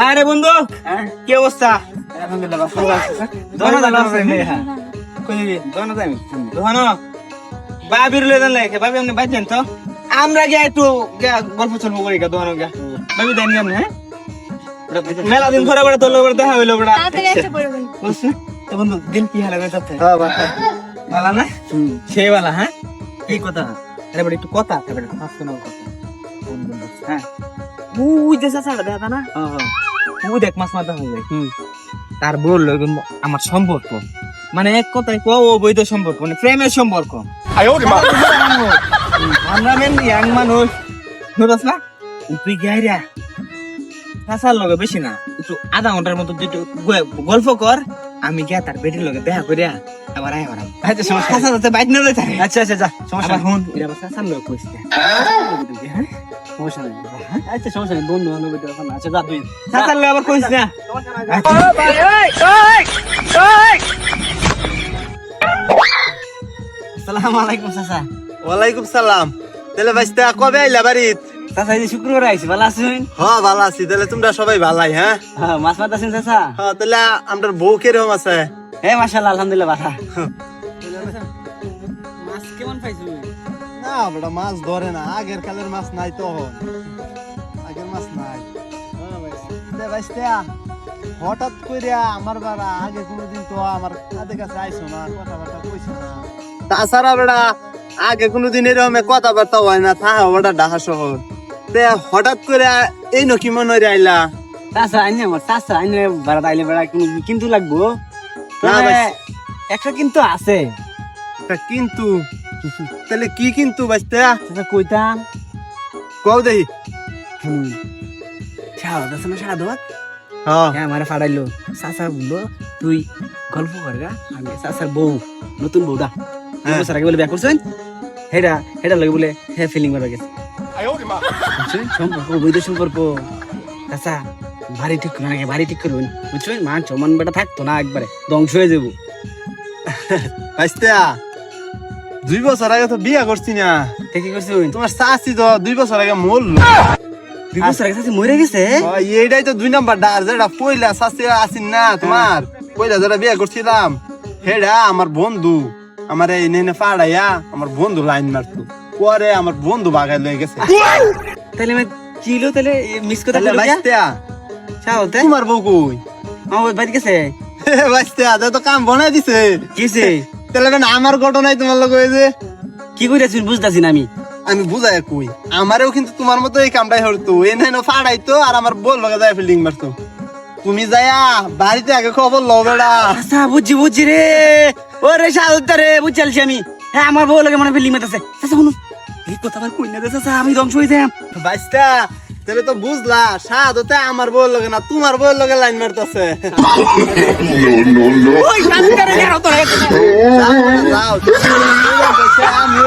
আরে বন্ধু কি অবস্থা? বাবির লয়ে দেন লাগে বাবি আপনি বাইছেন তো। আমরা গিয়ে একটু গিয়া গল্প চলবো করি গা দোকানে গিয়া। বাবি দেন কেমন হ্যাঁ? মেলা দিন ধরে বড় দেখা হইল বড় তাড়াতাড়ি এসে তো বন্ধু দিন কি হালে গেছে ভালো না? সেই বালা হ্যাঁ? কি কথা আরে একটু কথা এবারে ফাস্ট না কথা। হ্যাঁ। ওই যে চাচাটা দেখা না ও দেখ মাছ মাথা হয়ে যায় তার বলল আমার সম্পর্ক। মানে এক কথায় কো অবৈধ সম্পর্ক মানে প্রেমের সম্পর্ক। আমরা মেন ইয়াং মানুষ। না? তুই গাইরা চাচার লগে বেশি না একটু আধা ঘণ্টার মতো গল্প কর। আমি গিয়া তার বেটির লগে দেখা করিয়া আবার আয় করাম আচ্ছা সমস্যা চাচা যাতে বাইক না যায় আচ্ছা আচ্ছা যা সমস্যা হুন এটা আবার চাচার লগে কইস না হ্যাঁ? সমস্যা নেই। আচ্ছা সমস্যা নেই বন্ধু বান্ধব এটা এখন আচ্ছা যা তুই চাচার লগে আবার কইস না? আসসালামু আলাইকুম চাচা। ওয়ালাইকুম সালাম। তাহলে ভাইস্তা কবে আইলা বাড়িত? চাচা এই শুক্রবার আইছি ভালো আছেন হ ভালো আছি। তাহলে তোমরা সবাই ভালাই হ্যাঁ? হ্যাঁ মাছ মাছ আছেন চাচা? হ তাহলে আমরা বউ কীরকম আছে? হ্যাঁ মাশাআল্লাহ আলহামদুলিল্লাহ ভালো মাছ কেমন পাইছো? না বড় মাছ ধরে না। আগের কালের মাছ নাই তো আগের মাছ নাই। হঠাৎ কইরা আমার বাড়া আগে কোনোদিন তো আমার কাছে কাছে আইছো না কথাবার্তা কইছো না। তাছাড়া বেড়া আগে কোনোদিন এরকম কথাবার্তা হয় না। থা ওটা ঢাকা শহর। তে হঠাৎ করে এই নকি মনে হয় আইলা। চাচা আইনে আমার চাচা আইনে ভাড়া আইলে ভাড়া কিন্তু- কিন্তু লাগবো। না, একটা কিন্তু আছে। কিন্তু? তাহলে কি কিন্তু বাঁচতে কইতাম। কও দেই। না সারা দোয়া হ্যাঁ হ্যাঁ আমার ফাড়াইলো। চাচা বলল তুই গল্প করগা আমি চাচার বউ নতুন বউটা হ্যাঁ। বছর আগে বলে বিয়া করছেন? হেডা হেডা লাগে বলে হে ফিলিং মারা গেছে? সম্পর্ক বৈধ সম্পর্ক। চাচা বাড়ি ঠিক করবেন আগে বাড়ি ঠিক করবেন বুঝছেন? মান সমান বেটা থাকতো না একবারে ধ্বংস হয়ে যাব। বাঁচতে দুই বছর আগে তো বিয়া করছি না। ঠিক করছেন? তোমার চাষি তো দুই বছর আগে মরল। দুই বছর আগে চাচি মরে গেছে? এইটাই তো দুই নাম্বার ডার যেটা পয়লা চাষি আসিন না তোমার। পয়লা যেটা বিয়া করছিলাম হেডা আমার বন্ধু আমার এই নেনে পাড়াইয়া আমার বন্ধু লাইন মারতো। পরে আমার বন্ধু বাগাই লয়ে গেছে। তাহলে আমি চিলো তাহলে মিস কথা তাহলে বাঁচতে চাও তাই তোমার বউ কই? আমার বাড়ি গেছে। তো কাম বনাই দিছে। কিসে তাহলে আমার ঘটনাই তোমার যে? কি কইরাছি বুঝতাছি না আমি। আমি বুঝাই কই। আমারও কিন্তু তোমার মতো এই কামটাই হতো এ নাই না ফাড়াইতো আর আমার বল লগে যায় ফিল্ডিং মারতো। তুমি যায়া বাড়িতে আগে খবর লও বেড়া। আচ্ছা বুঝছি বুঝছি রে। ওরে সাউদ্দা রে বুঝছি আমি। হ্যাঁ আমার বউ লাগে মনে ফিল্ডিং মারতেছে। চাচা শুনুন। এই কথা আমার কই দে চাচা আমি ধ্বংস হয়ে যাই বাইস্তা তাহলে তো বুঝলা সাদ হতে আমার বল লগে না তোমার বল লগে লাইন মারতাছে ওই সাউদ্দা রে তো যাও তুমি ওইরকম করছ, আমি